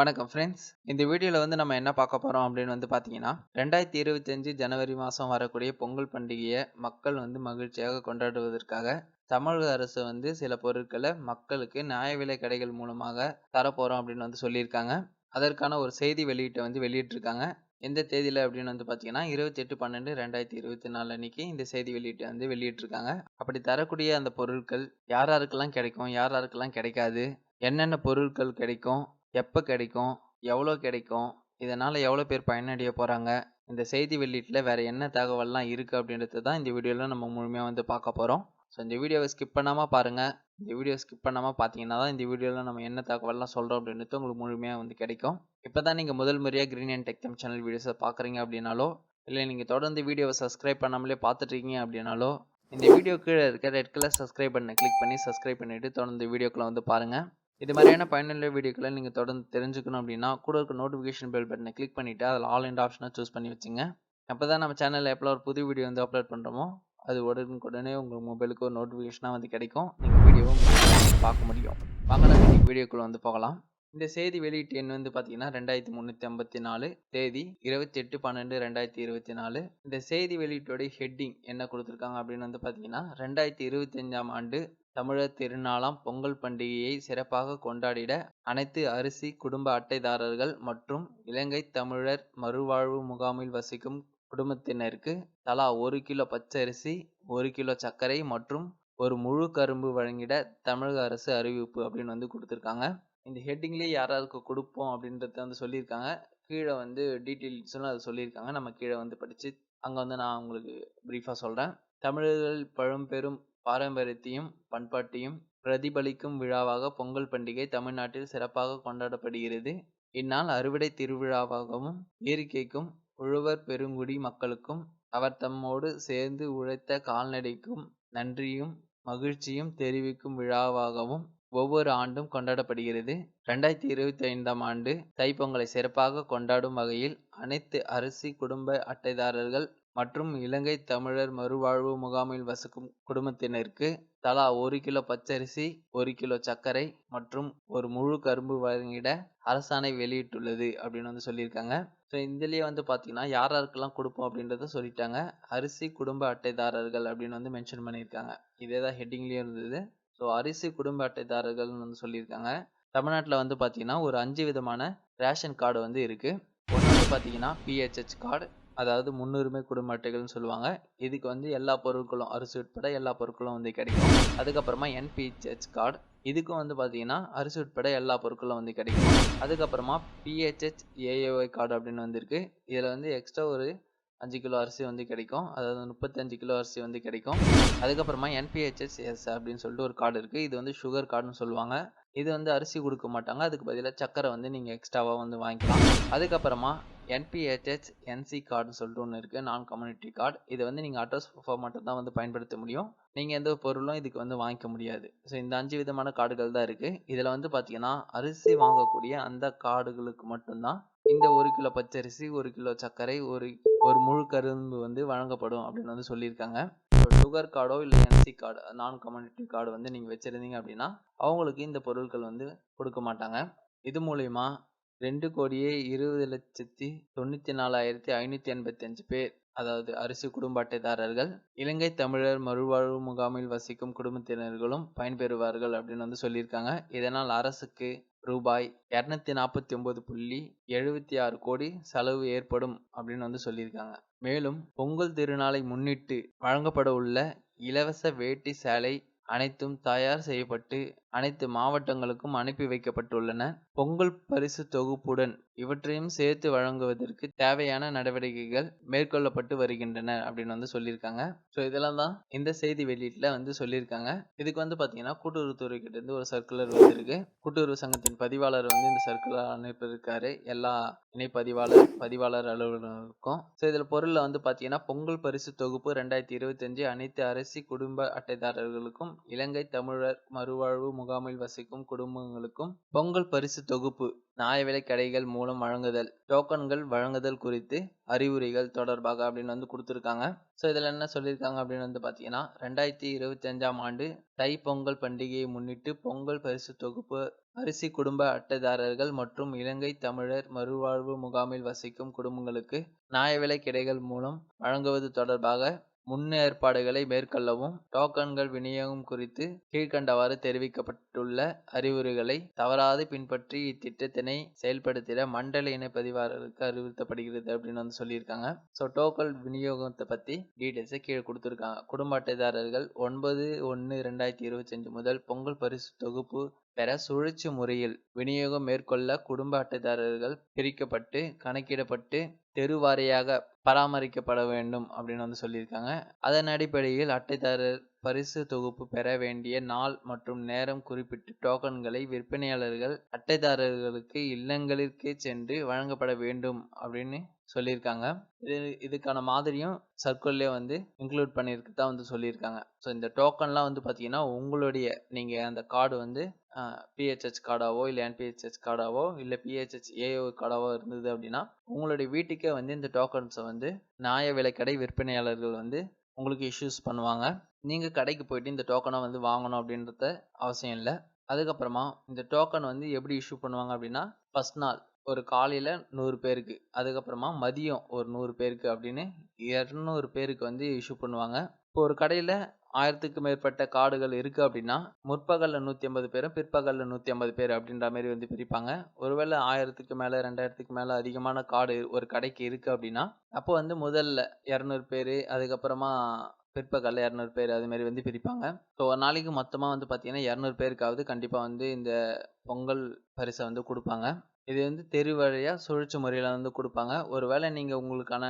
வணக்கம் ஃப்ரெண்ட்ஸ் இந்த வீடியோவில் வந்து நம்ம என்ன பார்க்க போகிறோம் அப்படின்னு வந்து பார்த்தீங்கன்னா ரெண்டாயிரத்தி இருபத்தஞ்சு ஜனவரி மாதம் வரக்கூடிய பொங்கல் பண்டிகையை மக்கள் வந்து மகிழ்ச்சியாக கொண்டாடுவதற்காக தமிழக அரசு வந்து சில பொருட்களை மக்களுக்கு நியாய விலை கடைகள் மூலமாக தரப்போகிறோம் அப்படின்னு வந்து சொல்லியிருக்காங்க. அதற்கான ஒரு செய்தி வெளியீட்டை வந்து வெளியிட்டிருக்காங்க. எந்த தேதியில் அப்படின்னு வந்து பார்த்தீங்கன்னா இருபத்தெட்டு பன்னெண்டு ரெண்டாயிரத்தி இருபத்தி நாலு அன்னைக்கு இந்த செய்தி வெளியீட்டை வந்து வெளியிட்டிருக்காங்க. அப்படி தரக்கூடிய அந்த பொருட்கள் யார் யாருக்கெல்லாம் கிடைக்கும் யார் யாருக்கெல்லாம் கிடைக்காது என்னென்ன பொருட்கள் கிடைக்கும் எப்போ கிடைக்கும்? எவ்வளோ கிடைக்கும்? இதனால் எவ்வளோ பேர் பயனடைய போகிறாங்க இந்த செய்தி வெளியீட்டில் வேறு என்ன தகவல்லாம் இருக்குது அப்படின்றது தான் இந்த வீடியோவில் நம்ம முழுமையாக வந்து பார்க்க போகிறோம் ஸோ இந்த வீடியோவை ஸ்கிப் பண்ணாமல் பாருங்கள் இந்த வீடியோ ஸ்கிப் பண்ணாமல் பார்த்தீங்கன்னா தான் இந்த வீடியோவில் நம்ம என்ன தகவல்லாம் சொல்கிறோம் அப்படின்றது உங்களுக்கு முழுமையாக வந்து கிடைக்கும். இப்போ தான் நீங்கள் முதல் முறையாக க்ரீன் அண்ட் டெக்தம் சேனல் வீடியோஸை பார்க்குறீங்க அப்படின்னாலோ இல்லை நீங்கள் தொடர்ந்து வீடியோவை சப்ஸ்கிரைப் பண்ணாமலே பார்த்துட்ருக்கீங்க அப்படின்னாலோ இந்த வீடியோ கீழே இருக்க ரெட் கலர் சப்ஸ்கிரைப் பண்ணை கிளிக் பண்ணி சப்ஸ்கிரைப் பண்ணிவிட்டு தொடர்ந்து வீடியோக்களை வந்து பாருங்கள் இது மாதிரியான பயனுள்ள வீடியோக்களை நீங்கள் தொடர்ந்து தெரிஞ்சுக்கணும் அப்படின்னா கூட இருக்க நோட்டிஃபிகேஷன் பெல் பட்டனை கிளிக் பண்ணிவிட்டு அதில் ஆல் அண்ட் ஆப்ஷனை சூஸ் பண்ணி வச்சுங்க. அப்போ தான் நம்ம சேனலில் எப்போ ஒரு புது வீடியோ வந்து அப்லோட் பண்ணுறோமோ அது உடனுக்குடனே உங்கள் மொபைலுக்கு ஒரு நோட்டிஃபிகேஷனாக வந்து கிடைக்கும். நீங்கள் வீடியோவும் பார்க்க முடியும். வாங்க நம்ம வீடியோக்குள்ளே வந்து போகலாம். இந்த செய்தி வெளியீட்டு எண் வந்து பார்த்தீங்கன்னா ரெண்டாயிரத்தி முந்நூற்றி ஐம்பத்தி நாலு தேதி இருபத்தி எட்டு பன்னெண்டு ரெண்டாயிரத்தி இருபத்தி நாலு. இந்த செய்தி வெளியீட்டோடைய ஹெட்டிங் என்ன கொடுத்துருக்காங்க அப்படின்னு வந்து பார்த்தீங்கன்னா ரெண்டாயிரத்தி இருபத்தஞ்சாம் ஆண்டு தமிழர் திருநாளாம் பொங்கல் பண்டிகையை சிறப்பாக கொண்டாடிட அனைத்து அரிசி குடும்ப அட்டைதாரர்கள் மற்றும் இலங்கை தமிழர் மறுவாழ்வு முகாமில் வசிக்கும் குடும்பத்தினருக்கு தலா ஒரு கிலோ பச்சரிசி ஒரு கிலோ சர்க்கரை மற்றும் ஒரு முழு கரும்பு வழங்கிட தமிழக அரசு அறிவிப்பு அப்படின்னு வந்து கொடுத்துருக்காங்க. இந்த ஹெட்டிங்லேயே யாராருக்கு கொடுப்போம் அப்படின்றத வந்து சொல்லியிருக்காங்க. கீழே வந்து டீட்டெயில்ஸ்லாம் அதை சொல்லியிருக்காங்க. நம்ம கீழே வந்து படித்து அங்கே வந்து நான் உங்களுக்கு ப்ரீஃபாக சொல்கிறேன் தமிழர்கள் பழம்பெரும் பாரம்பரியத்தையும் பண்பாட்டையும் பிரதிபலிக்கும் விழாவாக பொங்கல் பண்டிகை தமிழ்நாட்டில் சிறப்பாக கொண்டாடப்படுகிறது. இந்நாள் அறுவடை திருவிழாவாகவும் இயற்கைக்கும் உழவர் பெருங்குடி மக்களுக்கும் அவர் தம்மோடு சேர்ந்து உழைத்த கால்நடைக்கும் நன்றியும் மகிழ்ச்சியும் தெரிவிக்கும் விழாவாகவும் ஒவ்வொரு ஆண்டும் கொண்டாடப்படுகிறது. ரெண்டாயிரத்தி இருபத்தி ஐந்தாம் ஆண்டு தைப்பொங்கலை சிறப்பாக கொண்டாடும் வகையில் அனைத்து அரிசி குடும்ப அட்டைதாரர்கள் மற்றும் இலங்கை தமிழர் மறுவாழ்வு முகாமில் வசிக்கும் குடும்பத்தினருக்கு தலா ஒரு கிலோ பச்சரிசி ஒரு கிலோ சர்க்கரை மற்றும் ஒரு முழு கரும்பு வழங்கிட அரசாணை வெளியிட்டுள்ளது அப்படின்னு வந்து சொல்லியிருக்காங்க. ஸோ இதுலேயே வந்து பார்த்தீங்கன்னா யார் யாருக்கெல்லாம் கொடுப்போம் அப்படின்றத சொல்லிட்டாங்க. அரிசி குடும்ப அட்டைதாரர்கள் அப்படின்னு வந்து மென்ஷன் பண்ணியிருக்காங்க. இதே தான் ஹெட்டிங்லேயும் இருந்தது. ஸோ அரிசி குடும்ப அட்டைதாரர்கள்னு வந்து சொல்லியிருக்காங்க. தமிழ்நாட்டில் வந்து பார்த்தீங்கன்னா ஒரு அஞ்சு விதமான ரேஷன் கார்டு வந்து இருக்குது ஒன்று வந்து பார்த்தீங்கன்னா பிஹெச்ஹெச் கார்டு அதாவது முன்னுரிமை குடும்ப அட்டைகள்னு சொல்லுவாங்க. இதுக்கு வந்து எல்லா பொருட்களும் அரிசி உட்பட எல்லா பொருட்களும் வந்து கிடைக்கும். அதுக்கப்புறமா என்பிஹெச் கார்டு இதுக்கும் வந்து பார்த்தீங்கன்னா அரிசி உட்பட எல்லா பொருட்களும் வந்து கிடைக்கும். அதுக்கப்புறமா பிஹெச்ஹெச் ஏஏஒய் கார்டு அப்படின்னு வந்திருக்கு. இதில் வந்து எக்ஸ்ட்ரா ஒரு அஞ்சு கிலோ அரிசி வந்து கிடைக்கும். அதாவது முப்பத்தஞ்சு கிலோ அரிசி வந்து கிடைக்கும். அதுக்கப்புறமா என்பிஹெச்எஸ் எஸ் அப்படின்னு சொல்லிட்டு ஒரு கார்டு இருக்குது இது வந்து சுகர் கார்டுன்னு சொல்லுவாங்க. இது வந்து அரிசி கொடுக்க மாட்டாங்க. அதுக்கு பதிலாக சக்கரை வந்து நீங்கள் எக்ஸ்ட்ராவாக வந்து வாங்கிக்கலாம். அதுக்கப்புறமா என்பிஹெச்எச் என்சி கார்டுன்னு சொல்லிட்டு ஒன்று இருக்குது நான் கம்யூனிட்டி கார்டு இதை வந்து நீங்கள் அட்ரஸ் ப்ரூஃபாக மட்டும் தான் வந்து பயன்படுத்த முடியும். நீங்கள் எந்த பொருளும் இதுக்கு வந்து வாங்கிக்க முடியாது. ஸோ இந்த அஞ்சு விதமான கார்டுகள் தான் இருக்குது இதில் வந்து பார்த்தீங்கன்னா அரிசி வாங்கக்கூடிய அந்த கார்டுகளுக்கு மட்டும்தான். இந்த ஒரு கிலோ பச்சரிசி ஒரு கிலோ சர்க்கரை ஒரு ஒரு முழு கரும்பு வந்து வழங்கப்படும் அப்படின்னு வந்து சொல்லியிருக்காங்க. சுகர் கார்டோ இல்லை என்சி கார்டு நான் கம்யூனிட்டி கார்டு வந்து நீங்கள் வச்சுருந்தீங்க அப்படின்னா அவங்களுக்கு இந்த பொருட்கள் வந்து கொடுக்க மாட்டாங்க. இது மூலயமா ரெண்டு கோடியே இருபது லட்சத்தி தொண்ணூற்றி நாலாயிரத்தி ஐநூற்றி எண்பத்தி அஞ்சு பேர் அதாவது அரிசி குடும்ப அட்டைதாரர்கள் இலங்கை தமிழர் மறுவாழ்வு முகாமில் வசிக்கும் குடும்பத்தினர்களும் பயன்பெறுவார்கள் அப்படின்னு வந்து சொல்லியிருக்காங்க. இதனால் அரசுக்கு ரூபாய் இரநூத்தி நாற்பத்தி ஒன்பது புள்ளி எழுபத்தி ஆறு கோடி செலவு ஏற்படும் அப்படின்னு வந்து சொல்லியிருக்காங்க. மேலும் பொங்கல் திருநாளை முன்னிட்டு வழங்கப்பட உள்ள இலவச வேட்டி சேலை அனைத்தும் தயார் செய்யப்பட்டு அனைத்து மாவட்டங்களுக்கும் அனுப்பி வைக்கப்பட்டுள்ளன. பொங்கல் பரிசு தொகுப்புடன் இவற்றையும் சேர்த்து வழங்குவதற்கு தேவையான நடவடிக்கைகள் மேற்கொள்ளப்பட்டு வருகின்றன அப்படின்னு வந்து சொல்லியிருக்காங்க. ஸோ இதெல்லாம் தான் இந்த செய்தி வெளியீட்டில் வந்து சொல்லியிருக்காங்க. இதுக்கு வந்து பார்த்தீங்கன்னா கூட்டுறவுத்துறை கிட்ட இருந்து ஒரு சர்க்குலர் வந்திருக்கு. கூட்டுறவு சங்கத்தின் பதிவாளர் வந்து இந்த சர்க்குலர் அனுப்பியிருக்காரு. எல்லா இணைப்பதிவாளர் பதிவாளர் அலுவலர்களுக்கும் ஸோ இதில் பொருளில் வந்து பார்த்தீங்கன்னா பொங்கல் பரிசு தொகுப்பு ரெண்டாயிரத்தி இருபத்தஞ்சு அனைத்து அரசி குடும்ப அட்டைதாரர்களுக்கும் இலங்கை தமிழர் மறுவாழ்வு முகாமில் வசிக்கும் குடும்பங்களுக்கும் பொங்கல் பரிசு தொகுப்பு நியாய விலை கடைகள் மூலம் வழங்குதல் டோக்கன்கள் வழங்குதல் குறித்து அறிவுரைகள் தொடர்பாக அப்படின்னு வந்து கொடுத்துருக்காங்க. ஸோ இதில் என்ன சொல்லியிருக்காங்க அப்படின்னு வந்து பார்த்தீங்கன்னா ரெண்டாயிரத்தி இருபத்தி அஞ்சாம் ஆண்டு தை பொங்கல் பண்டிகையை முன்னிட்டு பொங்கல் பரிசு தொகுப்பு அரிசி குடும்ப அட்டைதாரர்கள் மற்றும் இலங்கை தமிழர் மறுவாழ்வு முகாமில் வசிக்கும் குடும்பங்களுக்கு நியாய விலை கிடைகள் மூலம் வழங்குவது தொடர்பாக முன்னேற்பாடுகளை மேற்கொள்ளவும் டோக்கன்கள் விநியோகம் குறித்து கீழ்க்கண்டவாறு தெரிவிக்கப்பட்டுள்ள அறிவுரைகளை தவறாது பின்பற்றி இத்திட்டத்தினை செயல்படுத்திட மண்டல இணைப்பதிவாளருக்கு அறிவுறுத்தப்படுகிறது அப்படின்னு வந்து சொல்லியிருக்காங்க. ஸோ டோக்கன் விநியோகத்தை பற்றி டீட்டெயில்ஸை கீழே கொடுத்துருக்காங்க. குடும்ப அட்டைதாரர்கள் ஒன்பது ஒன்று ரெண்டாயிரத்தி இருபத்தஞ்சு முதல் பொங்கல் பரிசு தொகுப்பு பெற சுழற்சி முறையில் விநியோகம் மேற்கொள்ள குடும்ப அட்டைதாரர்கள் பிரிக்கப்பட்டு கணக்கிடப்பட்டு தெருவாரியாக பராமரிக்கப்பட வேண்டும் அப்படின்னு வந்து சொல்லியிருக்காங்க. அதன் அடிப்படையில் அட்டைதாரர் பரிசு தொகுப்பு பெற வேண்டிய நாள் மற்றும் நேரம் குறிப்பிட்டு டோக்கன்களை விற்பனையாளர்கள் அட்டைதாரர்களுக்கு இல்லங்களிற்கே சென்று வழங்கப்பட வேண்டும் அப்படின்னு சொல்லியிருக்காங்க. இது இதுக்கான மாதிரியும் சர்க்குல்லே வந்து இன்க்ளூட் பண்ணியிருக்கு தான் வந்து சொல்லியிருக்காங்க. ஸோ இந்த டோக்கன்லாம் வந்து பார்த்தீங்கன்னா உங்களுடைய நீங்கள் அந்த கார்டு வந்து பிஹெச்ஹெச் கார்டாவோ இல்லை என்பிஹெச்ஹெச் கார்டாவோ இல்லை பிஹெச்ஹெச் ஏஓ கார்டாவோ இருந்தது அப்படின்னா உங்களுடைய வீட்டுக்கே வந்து இந்த டோக்கன்ஸை வந்து நியாய விலைக்கடை விற்பனையாளர்கள் வந்து உங்களுக்கு இஷ்யூஸ் பண்ணுவாங்க. நீங்கள் கடைக்கு போயிட்டு இந்த டோக்கனை வந்து வாங்கணும் அப்படின்றத அவசியம் இல்லை. அதுக்கப்புறமா இந்த டோக்கன் வந்து எப்படி இஷ்யூ பண்ணுவாங்க அப்படின்னா ஃபஸ்ட் நாள் ஒரு காலையில் நூறு பேருக்கு அதுக்கப்புறமா மதியம் ஒரு நூறு பேருக்கு அப்படின்னு இரநூறு பேருக்கு வந்து இஷ்யூ பண்ணுவாங்க. இப்போ ஒரு கடையில் ஆயிரத்துக்கு மேற்பட்ட கார்டுகள் இருக்குது அப்படின்னா முற்பகலில் நூற்றி ஐம்பது பேரும் பிற்பகலில் நூற்றி ஐம்பது பேர் அப்படின்ற மாதிரி வந்து பிரிப்பாங்க. ஒருவேளை ஆயிரத்துக்கு மேலே ரெண்டாயிரத்துக்கு மேலே அதிகமான கார்டு ஒரு கடைக்கு இருக்குது அப்படின்னா அப்போ வந்து முதல்ல இரநூறு பேர் அதுக்கப்புறமா பிற்பகலில் இரநூறு பேர் அதுமாரி வந்து பிரிப்பாங்க. ஸோ ஒரு நாளைக்கு மொத்தமாக வந்து பார்த்தீங்கன்னா இரநூறு பேருக்காவது கண்டிப்பாக வந்து இந்த பொங்கல் பரிசை வந்து கொடுப்பாங்க. இது வந்து தெரு வழியாக சுழற்சி முறையில் வந்து கொடுப்பாங்க. ஒருவேளை நீங்கள் உங்களுக்கான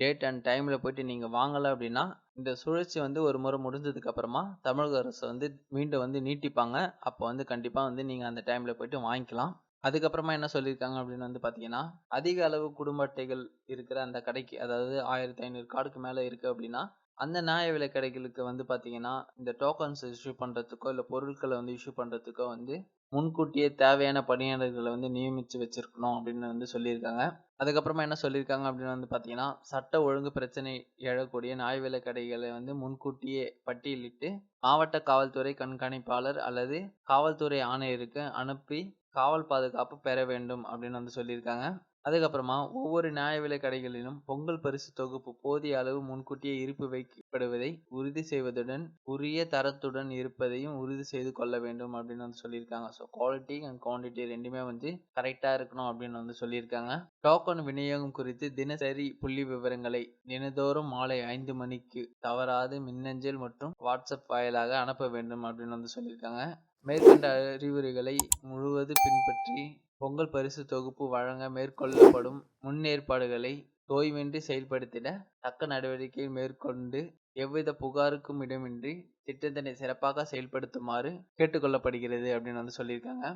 டேட் அண்ட் டைமில் போயிட்டு நீங்கள் வாங்கலை அப்படின்னா இந்த சுழற்சி வந்து ஒரு முறை முடிஞ்சதுக்கு அப்புறமா தமிழக அரசு வந்து மீண்டும் வந்து நீட்டிப்பாங்க. அப்போ வந்து கண்டிப்பாக வந்து நீங்கள் அந்த டைமில் போயிட்டு வாங்கிக்கலாம். அதுக்கப்புறமா என்ன சொல்லியிருக்காங்க அப்படின்னு வந்து பார்த்தீங்கன்னா அதிக அளவு குடும்ப அட்டைகள் இருக்கிற அந்த கடைக்கு அதாவது ஆயிரத்தி ஐநூறு கார்டுக்கு மேலே இருக்குது அப்படின்னா அந்த நியாய விலை கடைகளுக்கு வந்து பார்த்தீங்கன்னா இந்த டோக்கன்ஸ் இஷ்யூ பண்ணுறதுக்கோ இல்லை பொருட்களை வந்து இஷ்யூ பண்ணுறதுக்கோ வந்து முன்கூட்டியே தேவையான பணியாளர்களை வந்து நியமித்து வச்சுருக்கணும் அப்படின்னு வந்து சொல்லியிருக்காங்க. அதுக்கப்புறமா என்ன சொல்லியிருக்காங்க அப்படின்னு வந்து பார்த்தீங்கன்னா சட்ட ஒழுங்கு பிரச்சனை எழக்கூடிய நாய் விலை கடைகளை வந்து முன்கூட்டியே பட்டியலிட்டு மாவட்ட காவல்துறை கண்காணிப்பாளர் அல்லது காவல்துறை ஆணையருக்கு அனுப்பி காவல் பாதுகாப்பு பெற வேண்டும் அப்படின்னு வந்து சொல்லியிருக்காங்க. அதுக்கப்புறமா ஒவ்வொரு நியாய விலை கடைகளிலும் பொங்கல் பரிசு தொகுப்பு போதிய அளவு முன்கூட்டியே இருப்பு வைக்கப்படுவதை உறுதி செய்வதுடன் உரிய தரத்துடன் இருப்பதையும் உறுதி செய்து கொள்ள வேண்டும் அப்படின்னு வந்து சொல்லியிருக்காங்க. ஸோ குவாலிட்டி அண்ட் குவான்டிட்டி ரெண்டுமே வந்து கரெக்டாக இருக்கணும் அப்படின்னு வந்து சொல்லியிருக்காங்க. டோக்கன் விநியோகம் குறித்து தினசரி புள்ளி விவரங்களை தினதோறும் மாலை ஐந்து மணிக்கு தவறாது மின்னஞ்சல் மற்றும் வாட்ஸ்அப் வாயிலாக அனுப்ப வேண்டும் அப்படின்னு வந்து சொல்லியிருக்காங்க. மேற்கண்ட அறிவுரைகளை முழுவது பின்பற்றி பொங்கல் பரிசு தொகுப்பு வழங்க மேற்கொள்ளப்படும் முன்னேற்பாடுகளை தோய்வின்றி செயல்படுத்திட தக்க நடவடிக்கை மேற்கொண்டு எவ்வித புகாருக்கும் இடமின்றி திட்டத்தினை சிறப்பாக செயல்படுத்துமாறு கேட்டுக்கொள்ளப்படுகிறது அப்படின்னு வந்து சொல்லியிருக்காங்க.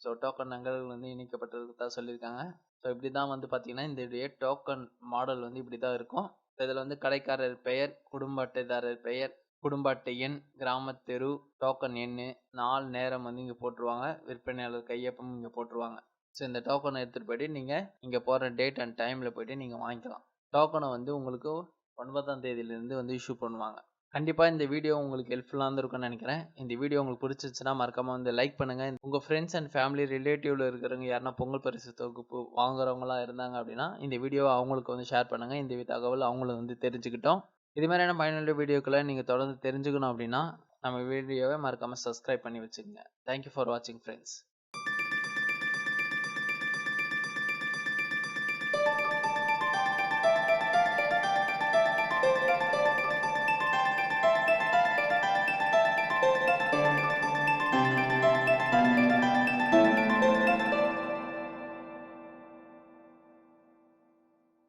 ஸோ டோக்கன் நகல்கள் வந்து இணைக்கப்பட்டதுக்கு தான் சொல்லியிருக்காங்க. ஸோ இப்படி தான் வந்து பார்த்தீங்கன்னா இந்த டோக்கன் மாடல் வந்து இப்படி தான் இருக்கும் இதில் வந்து கடைக்காரர் பெயர் குடும்ப அட்டைதாரர் பெயர் குடும்ப அட்டை எண் கிராமத் தெரு டோக்கன் எண் நாள் நேரம் வந்து இங்கே போட்டுருவாங்க. விற்பனையாளர் கையொப்பம் இங்கே போட்டுருவாங்க. ஸோ இந்த டோக்கனை எடுத்துகிட்டு போயிட்டு நீங்கள் இங்கே போகிற டேட் அண்ட் டைமில் போயிட்டு நீங்கள் வாங்கிக்கலாம். டோக்கனை வந்து உங்களுக்கு ஒன்பதாம் தேதியிலேருந்து வந்து இஷ்யூ பண்ணுவாங்க. கண்டிப்பாக இந்த வீடியோ உங்களுக்கு ஹெல்ப்ஃபுல்லாக இருந்திருக்கும்னு நினைக்கிறேன். இந்த வீடியோ உங்களுக்கு பிடிச்சிச்சுன்னா மறக்காமல் வந்து லைக் பண்ணுங்கள் உங்கள் ஃப்ரெண்ட்ஸ் அண்ட் ஃபேமிலி ரிலேட்டிவில் இருக்கிறவங்க யாருன்னா பொங்கல் பரிசு தொகுப்பு வாங்குறவங்களாம் இருந்தாங்க அப்படின்னா இந்த வீடியோவை அவங்களுக்கு வந்து ஷேர் பண்ணுங்கள் இந்த தகவல் அவங்களும் வந்து தெரிஞ்சுக்கிட்டோம். இது மாதிரியான பயனுள்ள வீடியோக்களை நீங்கள் தொடர்ந்து தெரிஞ்சுக்கணும் அப்படின்னா நம்ம வீடியோவை மறக்காமல் சப்ஸ்கிரைப் பண்ணி வச்சுக்கோங்க. தேங்க்யூ ஃபார் வாட்சிங் ஃப்ரெண்ட்ஸ்